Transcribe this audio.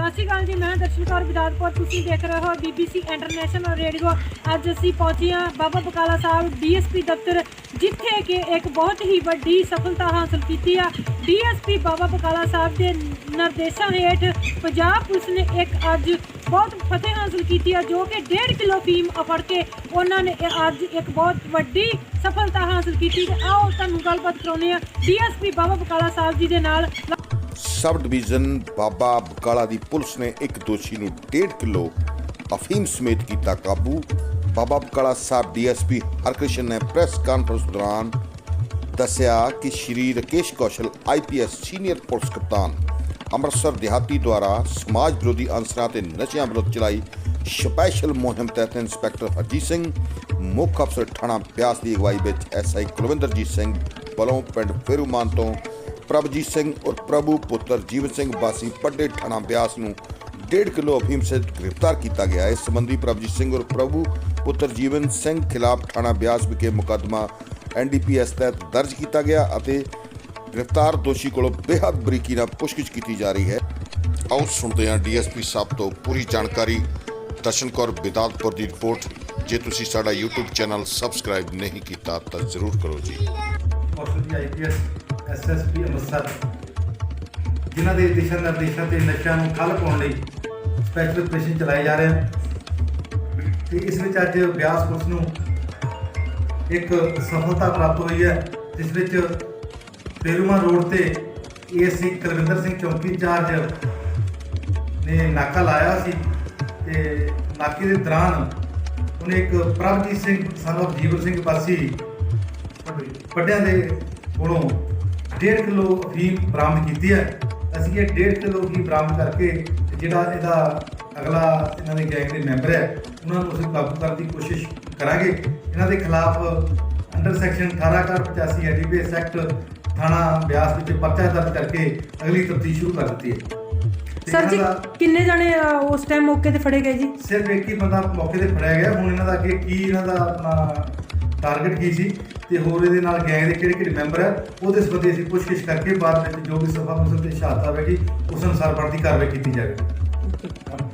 ਸਤਿ ਸ਼੍ਰੀ ਅਕਾਲ ਜੀ, ਮੈਂ ਦਰਸ਼ਨ ਕੌਰ ਵਿਦਾਤਪੁਰ ਤੁਸੀਂ ਦੇਖ ਰਹੇ ਹੋ BBC ਇੰਟਰਨੈਸ਼ਨਲ ਰੇਡੀਓ ਅੱਜ ਅਸੀਂ ਪਹੁੰਚੇ ਹਾਂ ਬਾਬਾ ਬਕਾਲਾ ਸਾਹਿਬ ਡੀਐਸਪੀ ਦਫ਼ਤਰ, ਜਿੱਥੇ ਕਿ ਇੱਕ ਬਹੁਤ ਹੀ ਵੱਡੀ ਸਫਲਤਾ ਹਾਸਲ ਕੀਤੀ ਆ। ਡੀਐਸਪੀ ਬਾਬਾ ਬਕਾਲਾ ਸਾਹਿਬ ਦੇ ਨਿਰਦੇਸ਼ਾਂ ਹੇਠ ਪੰਜਾਬ ਪੁਲਿਸ ਨੇ ਇੱਕ ਅੱਜ ਬਹੁਤ ਫਤਿਹ ਹਾਸਲ ਕੀਤੀ ਆ, ਜੋ ਕਿ 1.5 ਕਿਲੋ ਫੀਮ ਫੜ ਕੇ ਉਹਨਾਂ ਨੇ ਅੱਜ ਇੱਕ ਬਹੁਤ ਵੱਡੀ ਸਫਲਤਾ ਹਾਸਲ ਕੀਤੀ। ਆਓ ਤੁਹਾਨੂੰ ਗੱਲਬਾਤ ਕਰਾਉਂਦੇ ਆ ਡੀਐਸਪੀ ਬਾਬਾ ਬਕਾਲਾ ਸਾਹਿਬ ਜੀ ਦੇ ਨਾਲ। ਸਬ ਡਿਵੀਜ਼ਨ ਬਾਬਾ ਬਕਾਲਾ ਦੀ ਪੁਲਿਸ ਨੇ ਇੱਕ ਦੋਸ਼ੀ ਨੂੰ 1.5 ਕਿਲੋ ਅਫੀਮ ਸਮੇਤ ਕੀਤਾ ਕਾਬੂ। ਬਾਬਾ ਬਕਾਲਾ ਸਾਹਿਬ ਡੀਐਸਪੀ ਹਰਕ੍ਰਿਸ਼ਨ ਨੇ ਪ੍ਰੈਸ ਕਾਨਫਰੰਸ ਦੌਰਾਨ ਦੱਸਿਆ ਕਿ Shri Rakesh Kaushal IPS senior police ਕਪਤਾਨ, ਅੰਮ੍ਰਿਤਸਰ ਦਿਹਾਤੀ ਦੁਆਰਾ ਸਮਾਜ ਵਿਰੋਧੀ ਅਨਸਰਾਂ ਤੇ ਨਸ਼ਿਆਂ ਵਿਰੁੱਧ ਚਲਾਈ ਸਪੈਸ਼ਲ ਮੁਹਿੰਮ ਤਹਿਤ ਇੰਸਪੈਕਟਰ ਹਰਜੀਤ ਸਿੰਘ, ਮੁੱਖ ਅਫਸਰ ਥਾਣਾ ਬਿਆਸ ਦੀ ਅਗਵਾਈ ਵਿੱਚ ਐਸਆਈ ਕੁਲਵਿੰਦਰਜੀਤ ਸਿੰਘ ਵੱਲੋਂ ਪਿੰਡ ਫੇਰੂਮਾਨ ਤੋਂ ਪ੍ਰਭਜੀਤ ਸਿੰਘ ਔਰ ਪ੍ਰਭੂ ਪੁੱਤਰ ਜੀਵਨ ਸਿੰਘ ਵਾਸੀ ਪੱਡੇ ਥਾਣਾ ਬਿਆਸ ਨੂੰ 1.5 ਕਿਲੋ ਅਫੀਮ ਸੇ ਗ੍ਰਿਫਤਾਰ ਕੀਤਾ ਗਿਆ। ਇਸ ਸੰਬੰਧੀ ਪ੍ਰਭਜੀਤ ਸਿੰਘ ਔਰ ਪ੍ਰਭੂ ਪੁੱਤਰ ਜੀਵਨ ਸਿੰਘ ਖਿਲਾਫ ਥਾਣਾ ਬਿਆਸ ਵਿਖੇ ਮੁਕੱਦਮਾ ਐਨਡੀਪੀਐਸ ਤਹਿਤ ਦਰਜ ਕੀਤਾ ਗਿਆ ਅਤੇ ਗ੍ਰਿਫਤਾਰ ਦੋਸ਼ੀ ਕੋਲੋਂ ਬੇਹੱਦ ਬਰੀਕੀ ਨਾਲ ਪੁੱਛਗਿੱਛ ਕੀਤੀ ਜਾ ਰਹੀ ਹੈ। ਆਓ ਸੁਣਦੇ ਹਾਂ ਡੀਐਸਪੀ ਸਾਹਿਬ ਤੋਂ ਪੂਰੀ ਜਾਣਕਾਰੀ। ਦਰਸ਼ਨ ਕੌਰ ਬਿਦਾਤਪੁਰ ਦੀ ਰਿਪੋਰਟ। ਜੇ ਤੁਸੀਂ ਸਾਡਾ YouTube ਚੈਨਲ ਸਬਸਕ੍ਰਾਈਬ ਨਹੀਂ ਕੀਤਾ ਤਾਂ ਜ਼ਰੂਰ ਕਰੋ ਜੀ। ਕੌਸ਼ਲ ਆਈਪੀਐਸ ਐਸਐਸਪੀ ਅੰਮ੍ਰਿਤਸਰ, ਜਿਨ੍ਹਾਂ ਦੇ ਦਿਸ਼ਾ ਨਿਰਦੇਸ਼ਾਂ ਤੇ ਨਸ਼ਿਆਂ ਨੂੰ ਖੱਲ ਪਾਉਣ ਲਈ ਸਪੈਸ਼ਲ ਆਪਰੇਸ਼ਨ ਚਲਾਏ ਜਾ ਰਹੇ ਹਨ। ਤੇ ਇਸ ਵਿੱਚ ਅੱਜ ਬਿਆਸ ਪੁਲਿਸ ਨੂੰ ਇੱਕ ਸਫਲਤਾ ਪ੍ਰਾਪਤ ਹੋਈ ਹੈ, ਜਿਸ ਵਿੱਚ ਪੇਰੂਮਾ ਰੋਡ ਤੇ ਏਐਸਸੀ ਕੁਲਵਿੰਦਰ ਸਿੰਘ ਚੌਂਕੀ ਇੰਚਾਰਜ ਨੇ ਨਾਕਾ ਲਾਇਆ ਸੀ ਤੇ ਨਾਕੇ ਦੇ ਦੌਰਾਨ ਉਹਨੇ ਇੱਕ ਪ੍ਰਭਜੀਤ ਸਿੰਘ ਸਾਨੂੰ ਜੀਵਨ ਸਿੰਘ ਪਾਸੀ ਪੱਡਿਆਂ ਦੇ ਕੋਲੋਂ 1.5 ਕਿਲੋ ਅਫੀਮ ਬਰਾਮਦ ਕੀਤੀ ਹੈ। ਅਸੀਂ ਇਹ 1.5 ਕਿਲੋ ਹੀ ਬਰਾਮਦ ਕਰਕੇ ਜਿਹੜਾ ਇਹਦਾ ਅਗਲਾ ਇਹਨਾਂ ਦੇ ਗੈਂਗ ਦੇ ਮੈਂਬਰ ਹੈ ਉਹਨਾਂ ਨੂੰ ਅਸੀਂ ਕਾਬੂ ਕਰਨ ਦੀ ਕੋਸ਼ਿਸ਼ ਕਰਾਂਗੇ। ਇਹਨਾਂ ਦੇ ਖਿਲਾਫ ਅੰਡਰ ਸੈਕਸ਼ਨ 1885 ਐਡੀਪੀਐਸ ਐਕਟ ਥਾਣਾ ਬਿਆਸ ਵਿੱਚ ਪਰਚਾ ਦਰਜ ਕਰਕੇ ਅਗਲੀ ਤਫਤੀਸ਼ ਸ਼ੁਰੂ ਕਰ ਦਿੱਤੀ ਹੈ। ਸਰ ਜੀ ਕਿੰਨੇ ਜਣੇ ਉਸ ਟਾਈਮ ਮੌਕੇ ਤੇ ਫੜੇ ਗਏ ਜੀ? ਸਿਰਫ ਇੱਕ ਹੀ ਬੰਦਾ ਮੌਕੇ ਤੇ ਫੜਿਆ ਗਿਆ। ਹੁਣ ਇਹਨਾਂ ਦਾ ਅੱਗੇ ਕੀ ਇਹਨਾਂ ਦਾ ਆਪਣਾ ਟਾਰਗੇਟ ਕੀ ਸੀ ਤੇ ਹੋਰ ਇਹਦੇ ਨਾਲ ਗੈਂਗ ਦੇ ਕਿਹੜੇ ਕਿਹੜੇ ਮੈਂਬਰ ਹੈ ਉਹਦੇ ਸੰਬੰਧੀ ਅਸੀਂ ਪੁੱਛਗਿੱਛ ਕਰਕੇ ਬਾਅਦ ਵਿੱਚ ਜੋ ਵੀ ਸਫਾ ਮਸਲ ਤੇ ਸ਼ਹਾਦਤ ਆਵੇਗੀ ਉਸ ਅਨੁਸਾਰ ਬਣਦੀ ਕਾਰਵਾਈ ਕੀਤੀ ਜਾਵੇਗੀ।